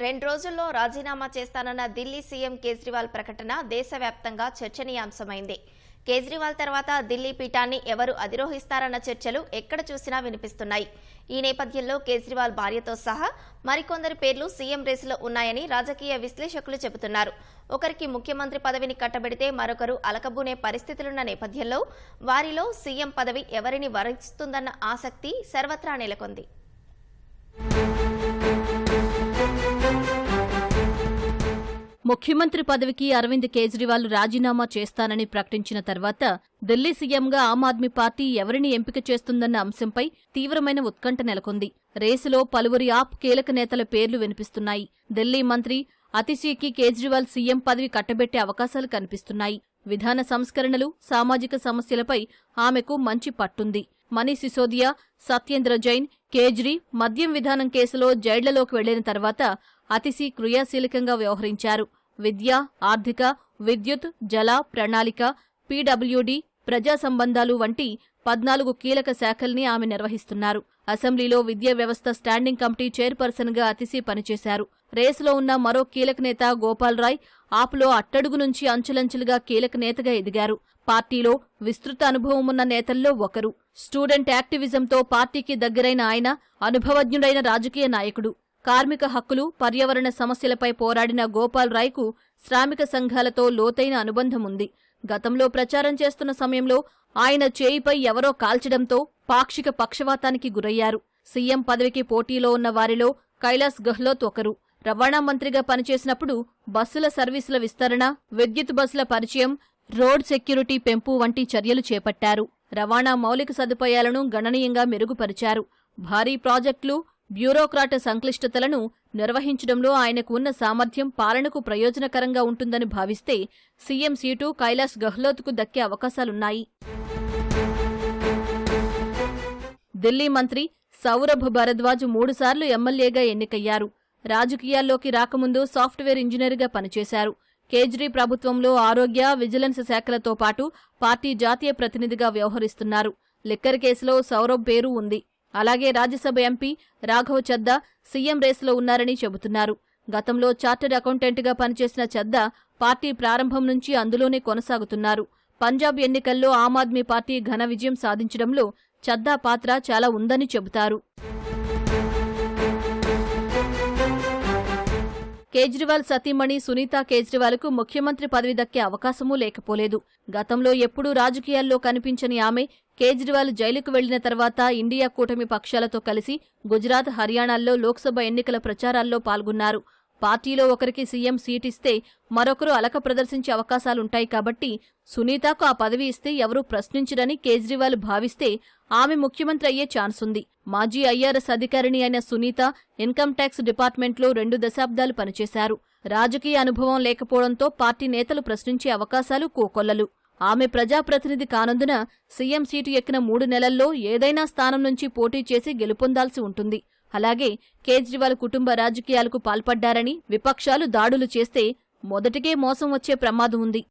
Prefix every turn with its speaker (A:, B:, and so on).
A: రెండు రోజుల్లో రాజీనామా చేస్తానన్న ఢిల్లీ సీఎం కేజ్రీవాల్ ప్రకటన దేశవ్యాప్తంగా చర్చనీయాంశమైంది. కేజ్రీవాల్ తర్వాత ఢిల్లీ పీఠాన్ని ఎవరు అధిరోహిస్తారన్న చర్చలు ఎక్కడ చూసినా వినిపిస్తున్నాయి. ఈ నేపథ్యంలో కేజ్రీవాల్ భార్యతో సహా మరికొందరి పేర్లు సీఎం రేసులో ఉన్నాయని రాజకీయ విశ్లేషకులు చెబుతున్నారు. ఒకరికి ముఖ్యమంత్రి పదవిని కట్టబెడితే మరొకరు అలకబూనే పరిస్థితులున్న నేపథ్యంలో వారిలో సీఎం పదవి ఎవరిని వరిస్తుందన్న ఆసక్తి సర్వత్రా నెలకొంది.
B: ముఖ్యమంత్రి పదవికి అరవింద్ కేజ్రీవాల్ రాజీనామా చేస్తానని ప్రకటించిన తర్వాత ఢిల్లీ సీఎంగా ఆమ్ ఆద్మీ పార్టీ ఎవరిని ఎంపిక చేస్తుందన్న అంశంపై తీవ్రమైన ఉత్కంఠ నెలకొంది. రేసులో పలువురి ఆప్ కీలక నేతల పేర్లు వినిపిస్తున్నాయి. ఢిల్లీ మంత్రి అతిశీకి కేజ్రీవాల్ సీఎం పదవి కట్టబెట్టే అవకాశాలు కనిపిస్తున్నాయి. విధాన సంస్కరణలు సామాజిక సమస్యలపై ఆమెకు మంచి పట్టుంది. మనీష్ సిసోదియా సత్యేంద్ర జైన్ కేజ్రీ మద్యం విధానం కేసులో జైళ్ళలోకి వెళ్ళిన తర్వాత అతిశీ క్రియాశీలకంగా వ్యవహరించారు. విద్య ఆర్థిక విద్యుత్ జల ప్రణాళిక పీడబ్ల్యూడీ ప్రజా సంబంధాలు వంటి పద్నాలుగు కీలక శాఖల్ని ఆమె నిర్వహిస్తున్నారు. అసెంబ్లీలో విద్యా వ్యవస్థ స్టాండింగ్ కమిటీ చైర్పర్సన్గా అతిశి అతిశీ పనిచేశారు. రేసులో ఉన్న మరో కీలక నేత గోపాల్ రాయ్ ఆప్లో అట్టడుగు నుంచి అంచులంచులుగా కీలక నేతగా ఎదిగారు. పార్టీలో విస్తృత అనుభవం ఉన్న నేతల్లో ఒకరు. స్టూడెంట్ యాక్టివిజంతో పార్టీకి దగ్గరైన ఆయన అనుభవజ్ఞుడైన రాజకీయ నాయకుడు. కార్మిక హక్కులు పర్యావరణ సమస్యలపై పోరాడిన గోపాల్ రాయ్కు శ్రామిక సంఘాలతో లోతైన అనుబంధం ఉంది గతంలో ప్రచారం చేస్తున్న సమయంలో ఆయన చేయిపై ఎవరో కాల్చడంతో పాక్షిక పక్షవాతానికి గురయ్యారు. సీఎం పదవికి పోటీలో ఉన్న వారిలో కైలాస్ గెహ్లోత్ ఒకరు. రవాణా మంత్రిగా పనిచేసినప్పుడు బస్సుల సర్వీసుల విస్తరణ విద్యుత్ బస్సుల పరిచయం రోడ్ సెక్యూరిటీ పెంపు వంటి చర్యలు చేపట్టారు. రవాణా మౌలిక సదుపాయాలను గణనీయంగా మెరుగుపరిచారు. భారీ ప్రాజెక్టులు బ్యూరోక్రాట్ సంక్లిష్టతలను నిర్వహించడంలో ఆయనకు ఉన్న సామర్థ్యం పాలనకు ప్రయోజనకరంగా ఉంటుందని భావిస్తే సీఎం సీటు కైలాస్ గెహ్లోత్కు దక్కే అవకాశాలున్నాయి. ఢిల్లీ మంత్రి సౌరభ్ భరద్వాజ్ మూడుసార్లు ఎమ్మెల్యేగా ఎన్నికయ్యారు. రాజకీయాల్లోకి రాకముందు సాఫ్ట్వేర్ ఇంజనీర్గా పనిచేశారు. కేజ్రీ ప్రభుత్వంలో ఆరోగ్య విజిలెన్స్ శాఖలతో పాటు పార్టీ జాతీయ ప్రతినిధిగా వ్యవహరిస్తున్నారు. లిక్కర్ కేసులో సౌరభ్ పేరు ఉంది. అలాగే రాజ్యసభ ఎంపీ రాఘవ్ చద్దా సీఎం రేసులో ఉన్నారని చెబుతున్నారు. గతంలో చార్టెడ్ అకౌంటెంట్గా పనిచేసిన చద్దా పార్టీ ప్రారంభం నుంచి అందులోనే కొనసాగుతున్నారు. పంజాబ్ ఎన్నికల్లో ఆమ్ ఆద్మీ పార్టీ ఘన విజయం సాధించడంలో చద్దా పాత్ర చాలా ఉందని చెబుతారు. కేజ్రీవాల్ సతీమణి సునీతా కేజ్రీవాల్కు ముఖ్యమంత్రి పదవి దక్కే అవకాశమూ లేకపోలేదు. గతంలో ఎప్పుడూ రాజకీయాల్లో కనిపించని ఆమె కేజ్రీవాల్ జైలుకు వెళ్ళిన తర్వాత ఇండియా కూటమి పక్షాలతో కలిసి గుజరాత్ హర్యానాల్లో లోక్సభ ఎన్నికల ప్రచారాల్లో పాల్గొన్నారు. పార్టీలో ఒకరికి సీఎం సీట్ ఇస్తే మరొకరు అలక ప్రదర్శించే అవకాశాలుంటాయి కాబట్టి సునీతకు ఆ పదవి ఇస్తే ఎవరూ ప్రశ్నించరని కేజ్రీవాల్ భావిస్తే ఆమె ముఖ్యమంత్రి అయ్యే ఛాన్స్ ఉంది మాజీ ఐఆర్ఎస్ అధికారిణి అయిన సునీత ఇన్కమ్ ట్యాక్స్ డిపార్ట్మెంట్లో రెండు దశాబ్దాలు పనిచేశారు. రాజకీయ అనుభవం లేకపోవడంతో పార్టీ నేతలు ప్రశ్నించే అవకాశాలు కోకొల్లలు. ఆమె ప్రజాప్రతినిధి కానందున సీఎం సీటు ఎక్కిన మూడు నెలల్లో ఏదైనా స్థానం నుంచి పోటీ చేసి గెలుపొందాల్సి ఉంటుంది. అలాగే కేజ్రీవాల్ కుటుంబ రాజకీయాలకు పాల్పడ్డారని విపక్షాలు దాడులు చేస్తే మొదటికే మోసం వచ్చే ప్రమాదం ఉంది.